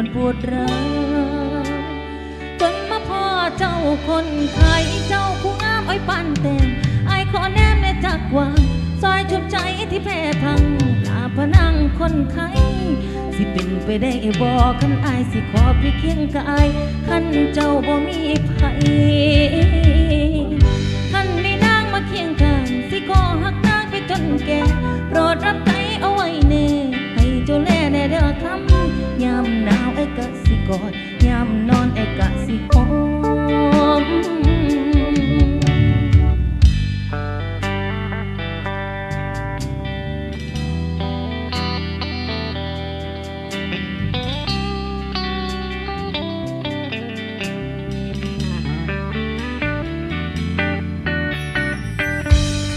ันปวดร้าวจนมาพ่อเจ้าคนไข้เจ้าผู้งามอ้อยปันเต็มไอ้ขอแนมในจักวางซอยชุบใจที่แพ้พังลาพนังคนไข้สิเป็นไปได้บอกคันไอ้สิขอพี่เคียงกายคันเจ้าบ่มีามหนาวไอ้กะสิกอดยามนอนไอ้กะสิหอม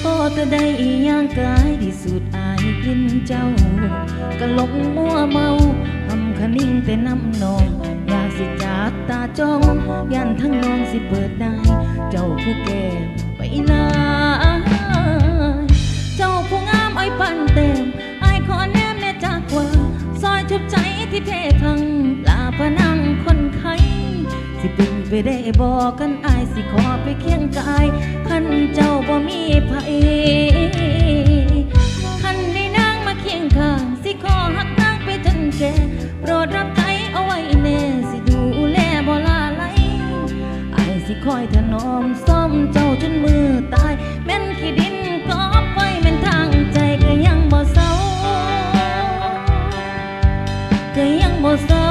พอจะได้อีหย่างกายที่สุดอายกลินเจ้าก็หลงมัวเมาทำคะนิ่ง แต่น้ำนอง อยากสิจับตาจ้องยันทั้งนองสิเปิดได้ เจ้าผู้แก่ไปลาเจ้าผู้งามอ้อยปันเต็มไอายขอแนมแน่จากว่าซอยชุบใจที่เทพังลาพนังคนไข้สิเป็นไปได้บอกกันอายสิขอไปเคียงกายคันเจ้าบ่มีไผคันได้นางมาเคียงข้าง สิขอหักนางไปจนแก่โปรดรับ คอยถนอมซ่อมเจ้าจนมือตาย แม่นขี้ดินกอบไว้แม่นทางใจก็ยังบ่เศร้าก็ยังบ่เศร้า